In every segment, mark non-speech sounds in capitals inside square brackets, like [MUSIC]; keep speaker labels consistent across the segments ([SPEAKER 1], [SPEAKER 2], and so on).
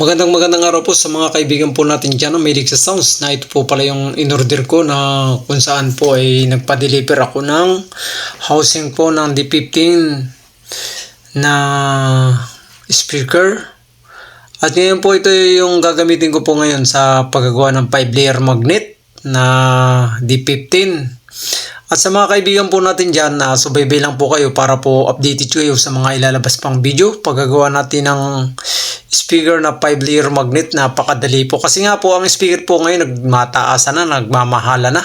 [SPEAKER 1] Magandang magandang araw po sa mga kaibigan po natin dyan Medic sa Sounds na ito po pala yung in-order ko na kung saan po ay nagpa-deliver ako ng housing po ng D15 na speaker. At ngayon po ito yung gagamitin ko po ngayon sa paggagawa ng 5 layer magnet na D15. At sa mga kaibigan po natin dyan, na subaybay lang po kayo para po updated kayo sa mga ilalabas pang video. Paggagawa natin ng speaker na 5 layer magnet, napakadali po. Kasi nga po, ang speaker po ngayon nagmataasan na, nagmamahala na.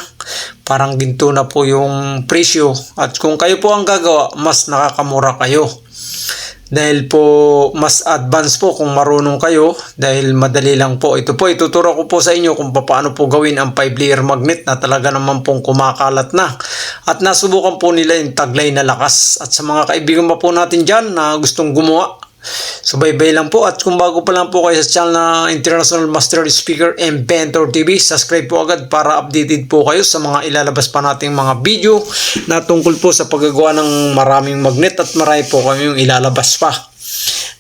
[SPEAKER 1] Parang ginto na po yung presyo. At kung kayo po ang gagawa, mas nakakamura kayo. Dahil po mas advance po kung marunong kayo dahil madali lang po. Ito po ituturo ko po sa inyo kung paano po gawin ang 5 layer magnet na talaga naman pong kumakalat na. At nasubukan po nila yung taglay na lakas. At sa mga kaibigan pa po natin dyan na gustong gumawa, Subaybay lang po at kung bago pa lang po kayo sa channel na International Master Speaker Inventor TV, subscribe po agad para updated po kayo sa mga ilalabas pa nating mga video na tungkol po sa paggagawa ng maraming magnet at marami po kami yung ilalabas pa.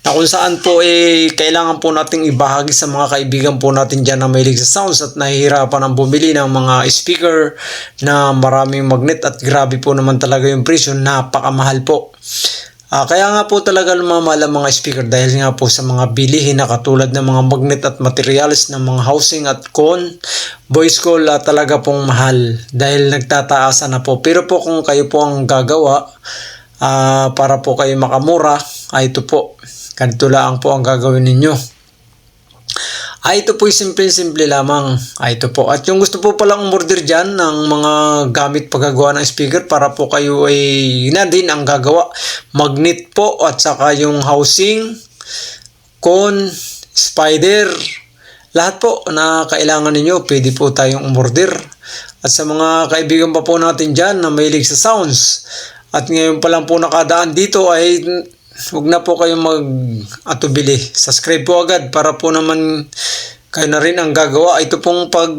[SPEAKER 1] Na kung saan po eh kailangan po nating ibahagi sa mga kaibigan po natin dyan na mahilig sa sounds at nahihirapan ang bumili ng mga speaker na maraming magnet at grabe po naman talaga yung presyo, napakamahal po. Ah, kaya nga po talaga lumamahal ang mga speaker dahil nga po sa mga bilihin na katulad ng mga magnet at materials ng mga housing at con, voice call ah, talaga pong mahal dahil nagtataasan na po. Pero po kung kayo po ang gagawa ah, para po kayo makamura, ay ito po, ganito lang po ang gagawin ninyo. Ay, ito po simple-simple lamang. Ay, ito po. At yung gusto po palang umorder dyan ng mga gamit paggagawa ng speaker para po kayo ay na din ang gagawa. Magnet po at saka yung housing, con, spider, lahat po na kailangan ninyo, pwede po tayong umorder. At sa mga kaibigan pa po natin dyan na mahilig sa sounds, at ngayon pa lang po nakadaan dito ay huwag na po kayong mag-atubili. Subscribe po agad para po naman kayo na rin ang gagawa. Ito pong pag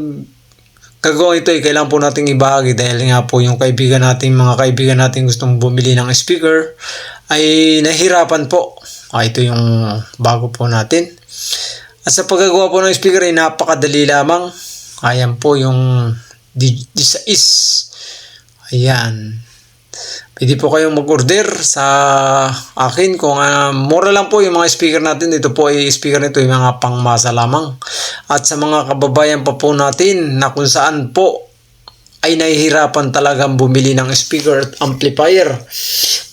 [SPEAKER 1] gagawa ito ay kailangan po nating ibahagi dahil nga po yung kaibigan natin, mga kaibigan natin gustong bumili ng speaker ay nahirapan po. Ah, ito yung bago po natin. At sa paggagawa po ng speaker ay napakadali lamang. Ayan po yung di- is. Ayan. Pwede po kayong mag-order sa akin kung uh, mura lang po yung mga speaker natin. Ito po ay speaker nito yung mga pangmasa lamang. At sa mga kababayan pa po natin na kung saan po ay nahihirapan talagang bumili ng speaker at amplifier.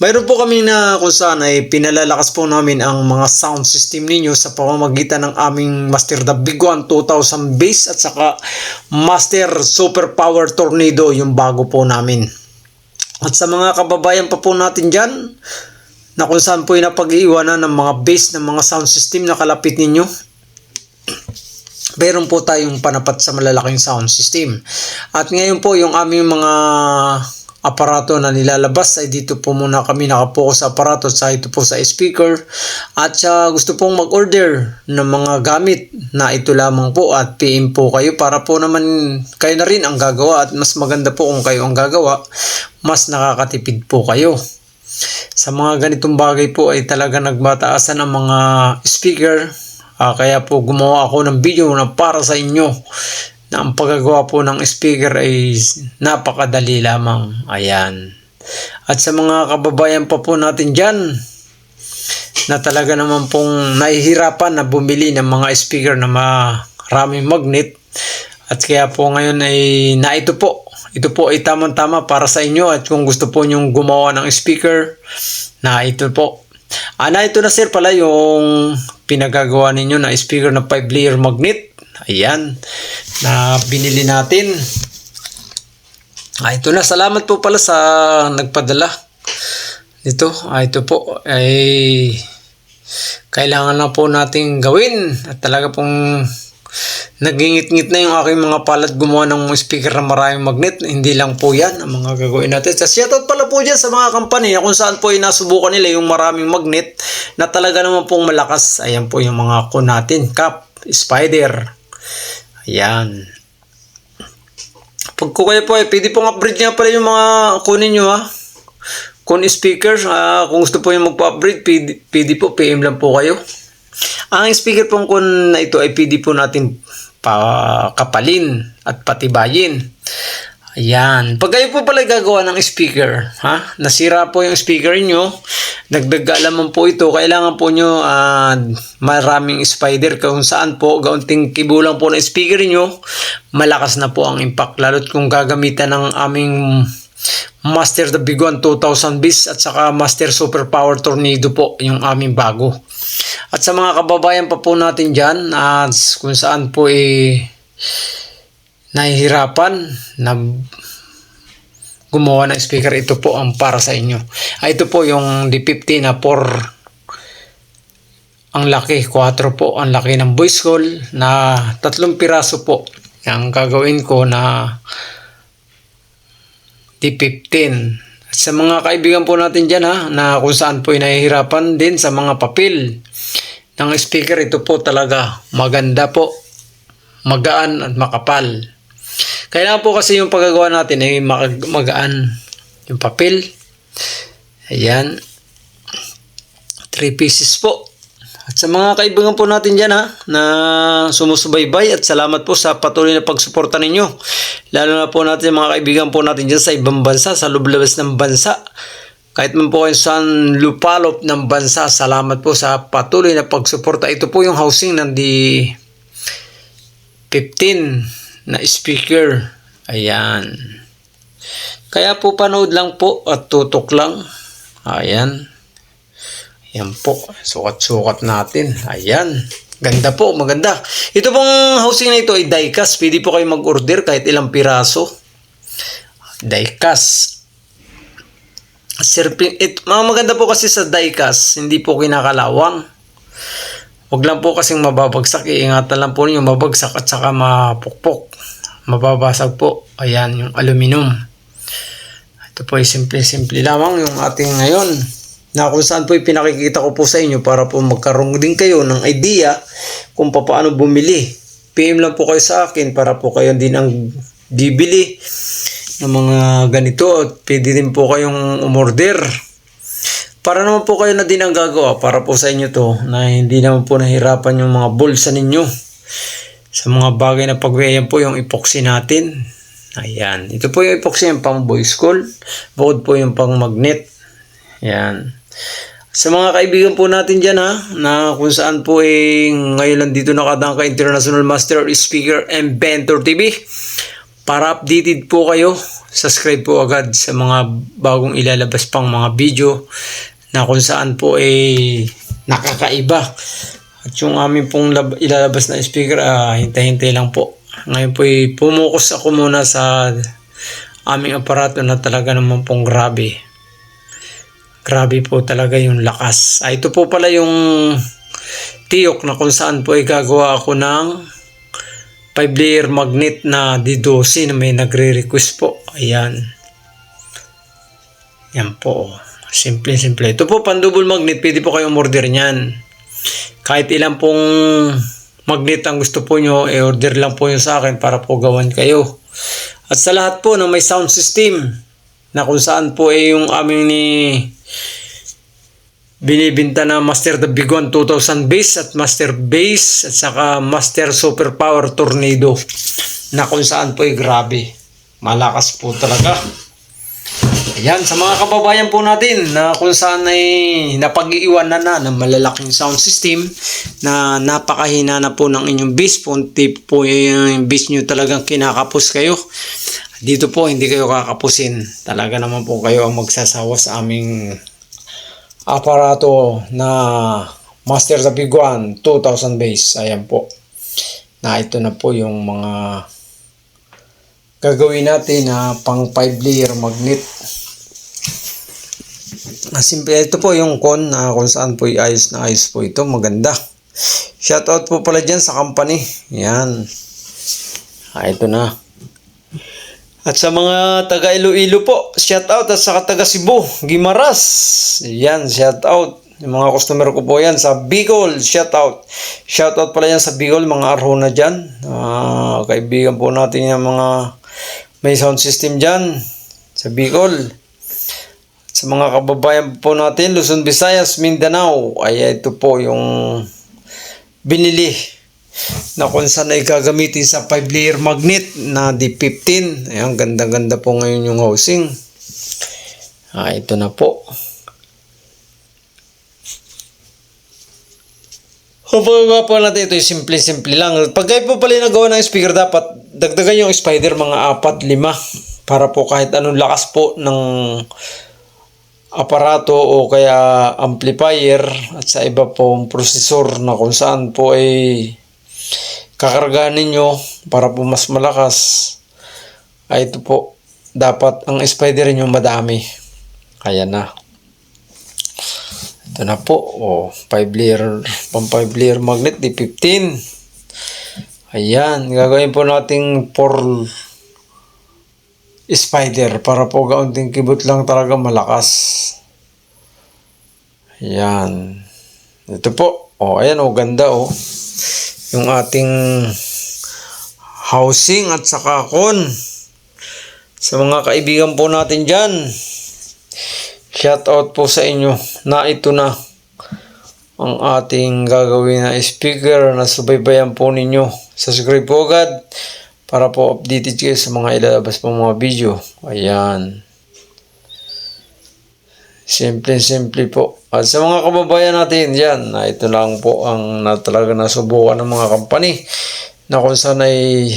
[SPEAKER 1] Mayroon po kami na kung saan ay pinalalakas po namin ang mga sound system ninyo sa pamamagitan ng aming Master The Big One 2000 bass at saka Master Super Power Tornado yung bago po namin. At sa mga kababayan pa po natin dyan, na kung saan po yung napag-iiwanan ng mga base ng mga sound system na kalapit ninyo, [CLEARS THROAT] meron po tayong panapat sa malalaking sound system. At ngayon po yung aming mga aparato na nilalabas. Ay dito po muna kami nakapokus sa aparato. Sa ito po sa speaker. At sa gusto pong mag-order ng mga gamit na ito lamang po. At PM po kayo para po naman kayo na rin ang gagawa. At mas maganda po kung kayo ang gagawa. Mas nakakatipid po kayo. Sa mga ganitong bagay po ay talaga nagmataasan ang mga speaker. Ah, kaya po gumawa ako ng video na para sa inyo na ang paggagawa po ng speaker ay napakadali lamang. Ayan. At sa mga kababayan pa po natin dyan na talaga naman pong nahihirapan na bumili ng mga speaker na maraming magnet at kaya po ngayon ay na ito po ito po ay tamang-tama para sa inyo at kung gusto po nyong gumawa ng speaker na ito po Ah, na ito na sir pala yung pinagagawa ninyo na speaker na 5 layer magnet. Ayan. Na binili natin. Ah, ito na. Salamat po pala sa nagpadala. Ito. Ah, ito po. Ay kailangan na po nating gawin. At talaga pong nagingit-ngit na yung aking mga palad gumawa ng speaker na maraming magnet. Hindi lang po yan ang mga gagawin natin. Sa shoutout pala po dyan sa mga company kung saan po inasubukan nila yung maraming magnet na talaga naman pong malakas. Ayan po yung mga ko natin. Cap, spider. Ayan. Pag ko kayo po ay pwede pong upgrade nga pala yung mga kunin nyo ha. Kun speakers, ah, kung gusto po yung magpa-upgrade, pwede, pwede po, PM lang po kayo. Ang speaker pong kun na ito ay pwede po natin pakapalin at patibayin. Ayan. Pag kayo po pala gagawa ng speaker, ha? Nasira po yung speaker nyo, dagdag alaman po ito, kailangan po nyo ah, maraming spider kung saan po, gaunting kibulang po ng speaker nyo, malakas na po ang impact. Lalo't kung gagamitan ng aming Master the Big One 2000 bis at saka Master Super Power Tornado po yung aming bago. At sa mga kababayan pa po natin dyan, at kung saan po eh, nahihirapan na gumawa ng speaker, ito po ang para sa inyo. Ah, ito po yung D50 na 4 ang laki, 4 po ang laki ng voice call na tatlong piraso po. Ang gagawin ko na D15. At sa mga kaibigan po natin dyan ha, na kung saan po nahihirapan din sa mga papel ng speaker, ito po talaga maganda po, magaan at makapal. Kailangan po kasi yung paggagawa natin ay mag- magaan yung papel. Ayan. 3 pieces po. At sa mga kaibigan po natin dyan ha, na sumusubaybay at salamat po sa patuloy na pagsuporta ninyo. Lalo na po natin mga kaibigan po natin dyan sa ibang bansa, sa lublabas ng bansa. Kahit man po kayo saan lupalop ng bansa, salamat po sa patuloy na pagsuporta. Ito po yung housing ng di 15 na speaker. Ayan. Kaya po panood lang po at tutok lang. Ayan. Yan po. Sukat-sukat natin. Ayan. Ganda po. Maganda. Ito pong housing na ito ay diecast. Pwede po kayo mag-order kahit ilang piraso. Diecast. Serping, it, mga maganda po kasi sa diecast, hindi po kinakalawang. Huwag lang po kasing mababagsak. Iingatan lang po ninyo mabagsak at saka mapukpok. Mababasag po. Ayan, yung aluminum. Ito po ay simple-simple lamang yung ating ngayon na kung saan po pinakikita ko po sa inyo para po magkaroon din kayo ng idea kung paano bumili. PM lang po kayo sa akin para po kayo din ang bibili ng mga ganito at pwede din po kayong umorder. Para naman po kayo na din ang gagawa para po sa inyo to na hindi naman po nahirapan yung mga bulsa ninyo sa mga bagay na pagwayan po yung epoxy natin. Ayan. Ito po yung epoxy yung pang voice call. Bukod po yung pang magnet. Ayan. Sa mga kaibigan po natin dyan ha, na kung saan po eh, ngayon lang dito nakadang ka International Master Speaker and Mentor TV. Para updated po kayo, subscribe po agad sa mga bagong ilalabas pang mga video na kung saan po eh nakakaiba. At yung aming pong lab- ilalabas na speaker, ah, hintay-hintay lang po. Ngayon po eh, pumukus ako muna sa aming aparato na talaga naman pong grabe. Grabe po talaga yung lakas. Ah, ito po pala yung tiyok na kung saan po ay gagawa ako ng 5 layer magnet na D12 na may nagre-request po. Ayan. Yan po. Simple, simple. Ito po, pan-double magnet. Pwede po kayong order niyan. Kahit ilang pong magnet ang gusto po nyo, i-order lang po yun sa akin para po gawan kayo. At sa lahat po na may sound system na kung saan po ay yung aming ni binibinta na Master the Big One 2000 base at Master Base at saka Master Super Power Tornado na kung saan po ay grabe. Malakas po talaga. Ayan, sa mga kababayan po natin na kung saan ay napag-iwanan na ng malalaking sound system na napakahina na po ng inyong bass po. Tip po yung bass nyo talagang kinakapos kayo. Dito po hindi kayo kakapusin. Talaga naman po kayo ang magsasawa sa aming aparato na Master the Big One 2000 base. Ayan po. Na ito na po yung mga gagawin natin na pang 5 layer magnet. Ah, simple. Ito po yung con na kung saan po ayos na ayos po ito. Maganda. Shoutout po pala dyan sa company. Yan. Ah, ito na. At sa mga taga Iloilo po, shout out at sa taga Cebu, Gimaras. Yan, shout out. Yung mga customer ko po yan sa Bicol, shout out. Shout out pala yan sa Bicol, mga arhona dyan. Ah, kaibigan po natin yung mga may sound system dyan sa Bicol. Sa mga kababayan po natin, Luzon, Visayas, Mindanao, ay ito po yung binili na kung saan ay gagamitin sa 5 layer magnet na D15. Ayan, ganda-ganda po ngayon yung housing. Ah, ito na po. Kapag po natin ito, simple-simple lang. Pag kayo po pala nagawa ng speaker, dapat dagdagan yung spider mga apat, lima. Para po kahit anong lakas po ng aparato o kaya amplifier at sa iba pong prosesor na kung saan po ay kakargahan ninyo para po mas malakas ay ito po dapat ang spider nyo madami. Kaya na. Ito na po oh, 5 layer pang 5 layer magnet di 15 ayan gagawin po nating 4 spider para po kaunting kibot lang talaga malakas. Yan. Ito po. Oh, ayan oh, ganda oh. Yung ating housing at saka kon. Sa mga kaibigan po natin dyan. Shout out po sa inyo na ito na ang ating gagawin na speaker na subaybayan po ninyo. Subscribe po agad para po updated kayo sa mga ilalabas pong mga video. Ayan. Simple-simple po. At sa mga kababayan natin dyan, na ito lang po ang na, talaga nasubukan ng mga company na kung saan ay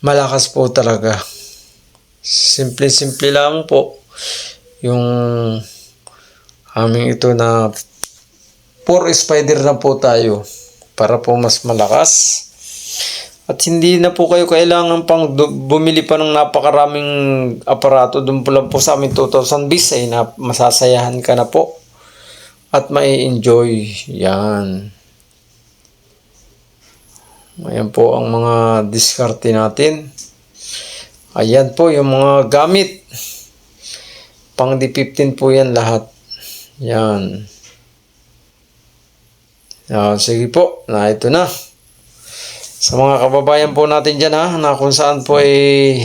[SPEAKER 1] malakas po talaga. Simple-simple lang po yung aming ito na 4 spider na po tayo para po mas malakas. At hindi na po kayo kailangan pang bumili pa ng napakaraming aparato. Doon po lang po sa amin 2,000 bis ay na masasayahan ka na po. At may enjoy Yan. Ayan po ang mga diskarte natin. Ayan po yung mga gamit. Pang D15 po yan lahat. Yan. Ah, sige po, na ito na. Sa mga kababayan po natin dyan ha, na kung saan po ay